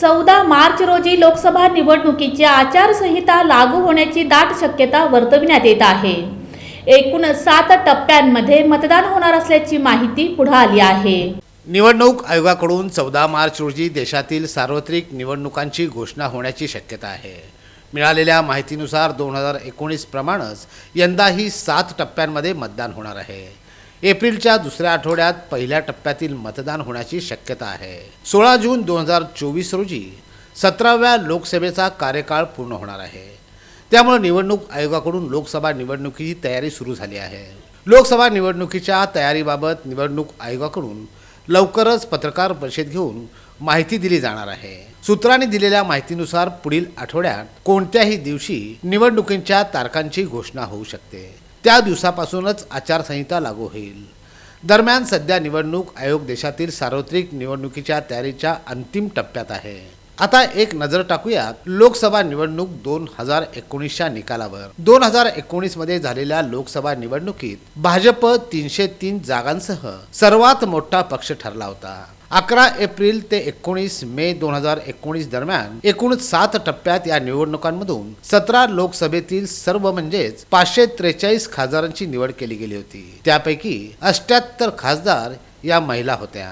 चौदा मार्च रोजी लोकसभा निवडणुकीची आचारसंहिता लागू होण्याची दाट शक्यता वर्तविण्यात येत आहे. एकूण सात टप्प्यांमध्ये मतदान होणार असल्याची माहिती पुढे आली आहे. निवडणूक आयोगाकडून चौदा मार्च रोजी देशातील सार्वत्रिक निवडणुकांची घोषणा होण्याची शक्यता आहे. मिळालेल्या माहितीनुसार दोन हजार एकोणीसप्रमाणेच यंदाही सात टप्प्यांमध्ये मतदान होणार आहे. एप्रिलच्या दुसऱ्या आठवड्यात पहिल्या टप्प्यातील मतदान होण्याची शक्यता आहे. सोळा जून दोन हजार चोवीस रोजी सतराव्या लोकसभेचा कार्यकाळ पूर्ण होणार आहे. त्यामुळे निवडणूक आयोगाकडून लोकसभा निवडणुकीची तयारी सुरू झाली आहे. लोकसभा निवडणुकीच्या तयारीबाबत निवडणूक आयोगाकडून लवकरच पत्रकार परिषद घेऊन माहिती दिली जाणार आहे. सूत्रांनी दिलेल्या माहितीनुसार पुढील आठवड्यात कोणत्याही दिवशी निवडणुकींच्या तारखांची घोषणा होऊ शकते. त्या दिवसापासूनच आचारसंहिता लागू होईल. दरम्यान सध्या निवडणूक आयोग देशातील सार्वत्रिक निवडणुकीच्या तयारीच्या अंतिम टप्प्यात आहे. आता एक नजर टाकूयात लोकसभा निवडणूक दोन हजार एकोणीसच्या निकालावर. दोन हजार एकोणीसमध्ये झालेल्या लोकसभा निवडणुकीत भाजप तीनशे तीन जागांसह सर्वात मोठा पक्ष ठरला होता. अकरा एप्रिल ते एकोणीस मे दोन हजार एकोणीस दरम्यान एकूण सात टप्प्यात या निवडणुकांमधून सतरा लोकसभेतील सर्व म्हणजेच पाचशे त्रेचाळीस खासदारांची निवड केली गेली होती. त्यापैकी अष्ट्याहत्तर खासदार या महिला होत्या.